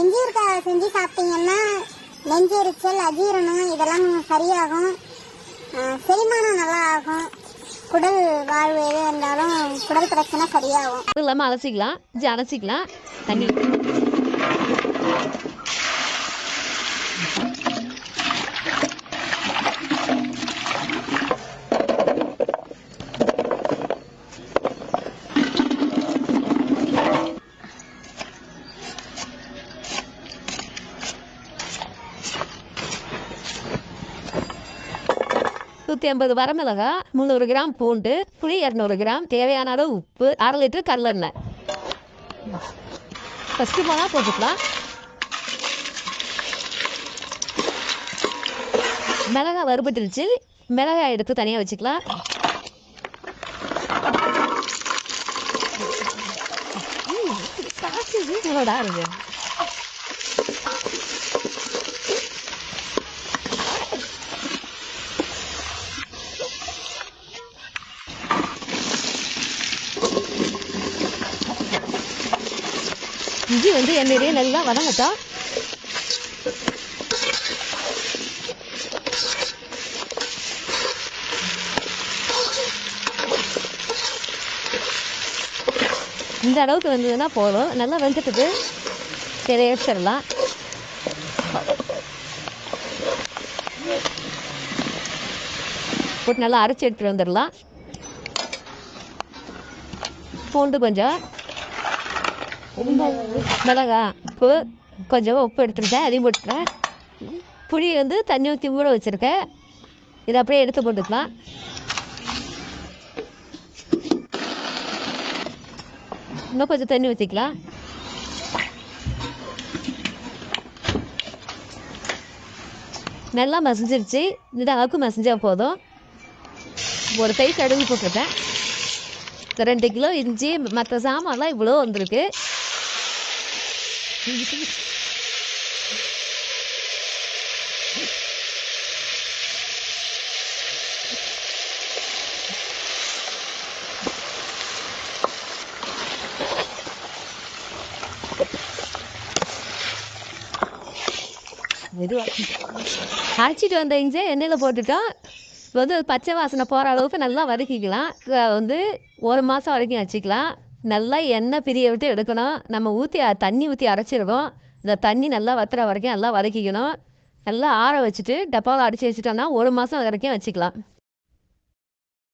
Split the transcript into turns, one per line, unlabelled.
செஞ்சு சாப்பிட்டீங்கன்னா நெஞ்செரிச்சல் அஜீரணம் இதெல்லாம் சரியாகும். செரிமானம் நல்லா ஆகும் குடல் வாழ்வு எது இருந்தாலும் குடல் பிரச்சனை சரியாகும்.
அது இல்லாமல் அலசிக்கலாம் அலசிக்கலாம் தண்ணி நூற்றி ஐம்பது வரமிளகா முந்நூறு கிராம் பூண்டு புளி இரநூறு கிராம் தேவையான அளவு உப்பு அரை லிட்டர் கடலெண்ணெய். ஃபஸ்ட்டு மிளகா போட்டுக்கலாம். மிளகா வறுபட்டுருச்சு. மிளகாய் எடுத்து தனியாக வச்சுக்கலாம். ம், இவ்வளோடா இஞ்சி வந்து எண்ணெயிலே நல்லா வதங்கட்டா இந்த அளவுக்கு வந்ததுன்னா போதும். நல்லா வெந்துட்டுது. சரி எடுத்துடலாம். போட்டு நல்லா அரைச்சி எடுத்துட்டு வந்துடலாம். பூண்டு கொஞ்சம். மிளகா உப்பு கொஞ்சமாக உப்பு எடுத்துருக்கேன் அதையும் போட்டுக்கிறேன். புளி வந்து தண்ணி ஊற்றி ஊற வச்சுருக்கேன். இதை அப்படியே எடுத்து போட்டுக்கலாம். இன்னும் கொஞ்சம் தண்ணி ஊற்றிக்கலாம் நல்லா மசிஞ்சிருச்சு. இந்த அளவுக்கு மசிஞ்சா போதும். ஒரு கை கடுகு போட்டிருக்கேன். ரெண்டு கிலோ இஞ்சி மற்ற சாமான்லாம் இவ்வளோ வந்திருக்கு. அரைச்சிட்டு வந்த இஞ்சி எண்ணெயில் போட்டுட்டோம் இப்போ வந்து பச்சை வாசனை போகிற அளவுக்கு நல்லா வதக்கிக்கலாம். வந்து ஒரு மாதம் வரைக்கும் வச்சுக்கலாம். நல்லா எண்ணெய் பிரிய விட்டு எடுக்கணும். நம்ம ஊற்றி தண்ணி ஊற்றி அரைச்சிருக்கோம் இந்த தண்ணி நல்லா வத்துற வரைக்கும் நல்லா வதக்கிக்கணும். நல்லா ஆற வச்சுட்டு டப்பாவில் அடித்து வச்சுட்டோன்னா ஒரு மாதம் வரைக்கும் வச்சுக்கலாம்.